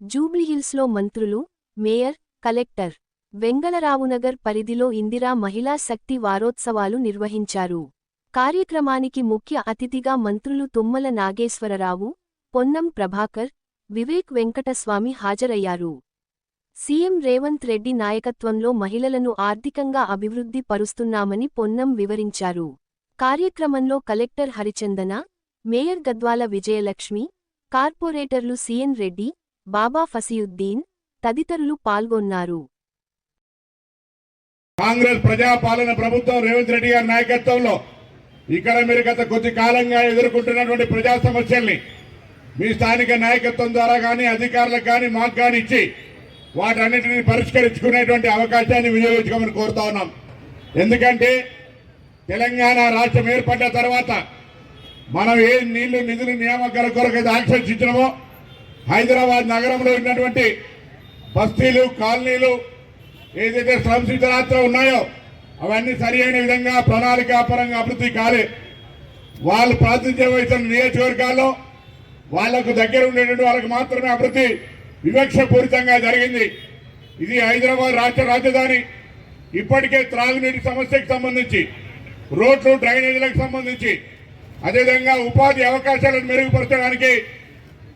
జూబ్లీహిల్స్లో మంత్రులు mayor collector Vengal Rao Nagar పరిధిలో ఇందిరా మహిళా శక్తి వారోత్సవాలు నిర్వహించారు. కార్యక్రమానికి ముఖ్య అతిథిగా మంత్రులు తుమ్మల నాగేశ్వరరావు పొన్నం ప్రభాకర్ వివేక్ వెంకటస్వామి హాజరయ్యారు. సీఎం రేవంత్ రెడ్డి నాయకత్వంలో మహిళలను ఆర్థికంగా అభివృద్ధి పరుస్తున్నామని పొన్నం వివరించారు. కార్యక్రమంలో కలెక్టర్ హరిచందన మేయర్ గద్వాల విజయలక్ష్మి కార్పొరేటర్లు సీఎన్ రెడ్డి బాబా ఫసియుద్దీన్ తదితరులు పాల్గొన్నారు. కాంగ్రెస్ ప్రజాపాలన ప్రభుత్వం రేవంత్ రెడ్డి గారి నాయకత్వంలో ఇక్కడ మీరు గత కొద్ది కాలంగా ఎదుర్కొంటున్నటువంటి ప్రజా సమస్యల్ని మీ స్థానిక నాయకత్వం ద్వారా కానీ అధికారులకు కానీ మాకు కానీ ఇచ్చి వాటన్నిటిని పరిష్కరించుకునేటువంటి అవకాశాన్ని వినియోగించుకోమని కోరుతా ఉన్నాం. ఎందుకంటే తెలంగాణ రాష్ట్రం ఏర్పడ్డ తర్వాత మనం ఏ నీళ్ళు నిధులు నియామకాల కొరకు అయితే ఇచ్చినామో హైదరాబాద్ నగరంలో ఉన్నటువంటి బస్తీలు కాలనీలు ఏదైతే స్లమ్స్ ఇతరాత్ర ఉన్నాయో అవన్నీ సరి అయిన విధంగా ప్రణాళికాపరంగా అభివృద్ధి కాలే. వాళ్ళు ప్రాతినిధ్యం వహిస్తున్న నియోజకవర్గాల్లో వాళ్ళకు దగ్గర ఉండేటువంటి వాళ్ళకి మాత్రమే అభివృద్ధి వివక్షపూరితంగా జరిగింది. ఇది హైదరాబాద్ రాష్ట్ర రాజధాని. ఇప్పటికే త్రాగునీటి సమస్యకు సంబంధించి రోడ్లు డ్రైనేజీలకు సంబంధించి అదేవిధంగా ఉపాధి అవకాశాలను మెరుగుపరచడానికి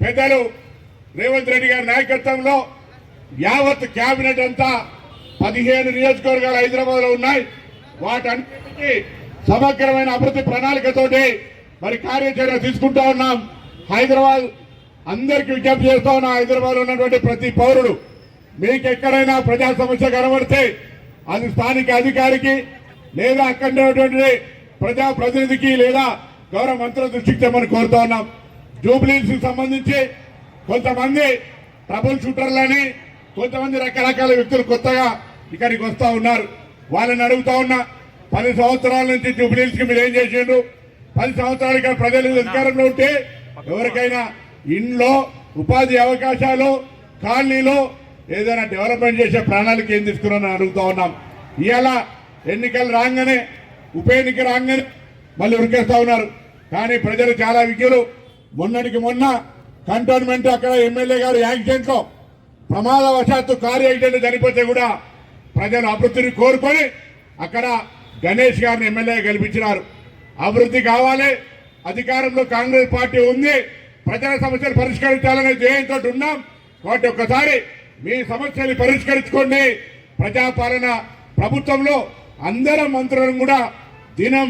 పెద్దలు రేవంత్ రెడ్డి గారి నాయకత్వంలో యావత్ కేబినెట్ అంతా పదిహేను నియోజకవర్గాలు హైదరాబాద్లో ఉన్నాయి. వాటన్నిటికీ సమగ్రమైన అభివృద్ధి ప్రణాళికతోటి మరి కార్యాచరణ తీసుకుంటా ఉన్నాం. హైదరాబాద్ అందరికి విజ్ఞప్తి చేస్తా ఉన్నా హైదరాబాద్ ఉన్నటువంటి ప్రతి పౌరుడు. మీకు ఎక్కడైనా ప్రజా సమస్య కనబడితే అది స్థానిక అధికారికి లేదా అక్కడ ఉన్నటువంటి ప్రజా ప్రతినిధికి లేదా గౌరవ మంత్రుల దృష్టికి తెమ్మని కోరుతా ఉన్నాం. జూబ్లీస్ సంబంధించి కొంతమంది ట్రబుల్ షూటర్లని కొంతమంది రకరకాల వ్యక్తులు కొత్తగా ఇక్కడికి వస్తూ ఉన్నారు. వాళ్ళని అడుగుతా ఉన్నా పది సంవత్సరాల నుంచి జూబ్లీస్కి మీరు ఏం చేసిండ్రు? పది సంవత్సరాలు ఇక్కడ ప్రజలు అధికారంలో ఉంటే ఎవరికైనా ఇంట్లో ఉపాధి అవకాశాలు కాలనీలో ఏదైనా డెవలప్మెంట్ చేసే ప్రణాళిక ఏం తీసుకున్నారని అడుగుతా ఉన్నాం. ఇవాళ ఎన్నికలు రాగానే ఉప ఎన్నిక రాగానే మళ్ళీ ఉరికేస్తా ఉన్నారు. కానీ ప్రజలు చాలా విజ్ఞులు. మొన్నటికి మొన్న కంటోన్మెంట్ అక్కడ ఎమ్మెల్యే గారు యాక్సిడెంట్లో ప్రమాదవశాత్తు కారు యాక్సిడెంట్ చనిపోతే కూడా ప్రజలు అభివృద్ధిని కోరుకొని అక్కడ గణేష్ గారిని ఎమ్మెల్యే గెలిపించినారు. అభివృద్ధి కావాలి అధికారంలో కాంగ్రెస్ పార్టీ ఉంది ప్రజల సమస్యలు పరిష్కరించాలనే ధ్యేయంతో ఉన్నాం. కాబట్టి ఒక్కసారి మీ సమస్యలు పరిష్కరించుకోండి. ప్రజాపాలన ప్రభుత్వంలో అందరం మంత్రులను కూడా దినం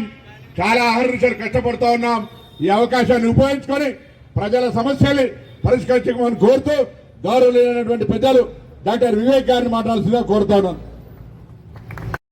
చాలా ఆహరించారు కష్టపడుతూ ఉన్నాం. ఈ అవకాశాన్ని ఉపయోగించుకొని ప్రజల సమస్యలు పరిష్కరించమని కోరుతూ గౌరవలేనటువంటి పెద్దలు డాక్టర్ వివేక్ గారిని మాట్లాడాల్సిందిగా కోరుతా